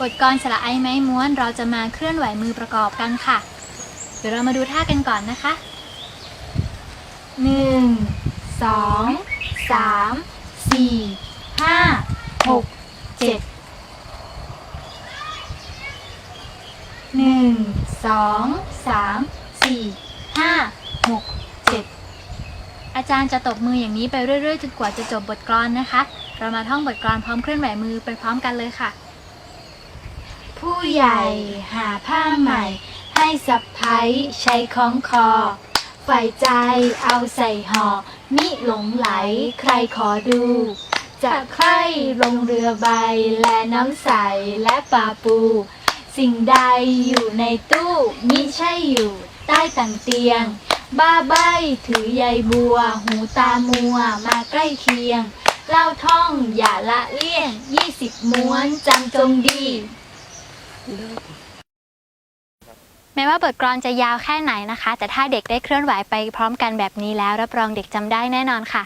บทกลสระไอไม้ม้วนเราจะมาเคลื่อนไหวมือประกอบกันค่ะ เดี๋ยวเรามาดูท่ากันก่อนนะคะหนึ่งสองสามสี่ห้าหกเจ็ดหนึ่งสองสามสี่ห้าหกเจ็ดอาจารย์จะตบมืออย่างนี้ไปเรื่อยๆจนกว่าจะจบบทกลอนนะคะ เรามาท่องบทกลอนพร้อมเคลื่อนไหวมือไปพร้อมกันเลยค่ะ ผู้ใหญ่หาผ้าใหม่ ให้สะพ้ยใช้คล้องคอฝ่ายใจเอาใส่ห่อ มิหลงไหลใครขอดู จะใครลงเรือใบและน้ำใสและปลาปู สิ่งใดอยู่ในตู้มิใช่อยู่ใต้ต่างเตียง บ้าใบถือใยบัว หูตามัวมาใกล้เคียง เล่าท่องอย่าละเลี่ยงยี่สิบม้วนจำจงดี แม้ว่าบทกลอนจะยาวแค่ไหนนะคะ แต่ถ้าเด็กได้เคลื่อนไหวไปพร้อมกันแบบนี้แล้ว รับรองเด็กจำได้แน่นอนค่ะ